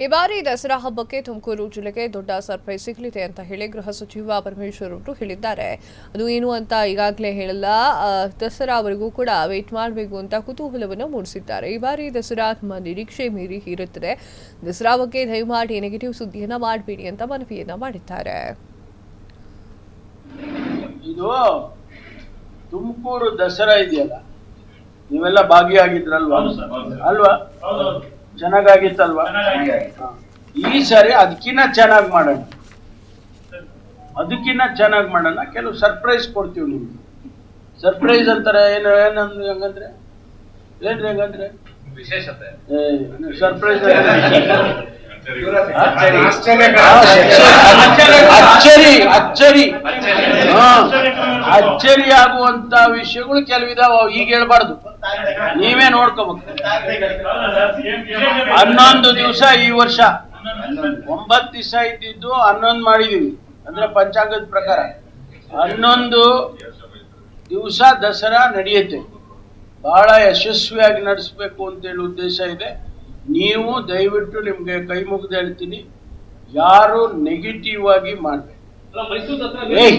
ಈ ಬಾರಿ ದಸರಾ ಹಬ್ಬಕ್ಕೆ ತುಮಕೂರು ಜಿಲ್ಲೆಗೆ ದೊಡ್ಡ ಸರ್ಪ್ರೈಸ್ ಸಿಗಲಿದೆ ಅಂತ ಹೇಳಿ ಗೃಹ ಸಚಿವ ಪರಮೇಶ್ವರ್ ಅವರು ಹೇಳಿದ್ದಾರೆ. ಅದು ಏನು ಅಂತ ಈಗಾಗಲೇ ಹೇಳಲ್ಲ. ಆ, ದಸರಾವರೆಗೂ ಕೂಡ ವೇಟ್ ಮಾಡಬೇಕು ಅಂತ ಕುತೂಹಲವನ್ನು ಮೂಡಿಸಿದ್ದಾರೆ. ಈ ಬಾರಿ ದಸರಾ ನಮ್ಮ ನಿರೀಕ್ಷೆ ಮೀರಿ ಇರುತ್ತದೆ. ದಸರಾ ಬಗ್ಗೆ ದಯಮಾಡಿ ನೆಗೆಟಿವ್ ಸುದ್ದಿಯನ್ನ ಮಾಡಬೇಡಿ ಅಂತ ಮನವಿಯನ್ನ ಮಾಡಿದ್ದಾರೆ. ಇದು ತುಮಕೂರು ದಸರಾ ಇದೆಯಲ್ಲ? ನೀವೆಲ್ಲ ಭಾಗಿಯಾಗಿದ್ರಲ್ವಾ? ಅಲ್ವಾ? ಚೆನ್ನಾಗಾಗಿತ್ತಲ್ವಾ. ಈ ಸಾರಿ ಅದಕ್ಕಿನ್ನ ಚೆನ್ನಾಗಿ ಮಾಡೋಣ. ಅದಕ್ಕಿನ್ನ ಚೆನ್ನಾಗಿ ಮಾಡೋಣ. ಕೆಲವು ಸರ್ಪ್ರೈಸ್ ಕೊಡ್ತೀವಿ ನಿಮ್ಗೆ. ಸರ್ಪ್ರೈಸ್ ಅಂತಾರೆ ಏನು ಏನಂದ್ರೆ ಹೆಂಗಂದ್ರೆ? ಏನ್ರಿ ಹೆಂಗಂದ್ರೆ? ವಿಶೇಷತೆ. ಸರ್ಪ್ರೈಸ್ ಆಶ್ಚರ್ಯ. ಅಚ್ಚರಿ ಅಚ್ಚರಿ ಹಾ. ಅಚ್ಚರಿ ಆಗುವಂತ ವಿಷಯಗಳು ಕೆಲವಿದಾವ ಈಗ ಹೇಳ್ಬಾರ್ದು. ನೀವೇ ನೋಡ್ಕೋಬೇಕು. ಹನ್ನೊಂದು ದಿವಸ ಈ ವರ್ಷ. ಒಂಬತ್ತು ದಿವಸ ಇದ್ದಿದ್ದು ಹನ್ನೊಂದು ಮಾಡಿದೀವಿ. ಅಂದ್ರೆ ಪಂಚಾಂಗದ ಪ್ರಕಾರ. ಹನ್ನೊಂದು ದಿವಸ ದಸರಾ ನಡೆಯುತ್ತೆ. ಬಹಳ ಯಶಸ್ವಿಯಾಗಿ ನಡೆಸಬೇಕು ಅಂತೇಳಿ ಉದ್ದೇಶ ಇದೆ. ನೀವು ದಯವಿಟ್ಟು ನಿಮ್ಗೆ ಕೈ ಮುಗಿದು ಹೇಳ್ತೀನಿ. ಯಾರು ನೆಗೆಟಿವ್ ಆಗಿ ಮಾಡ್ಬೇಕು ಏಯ್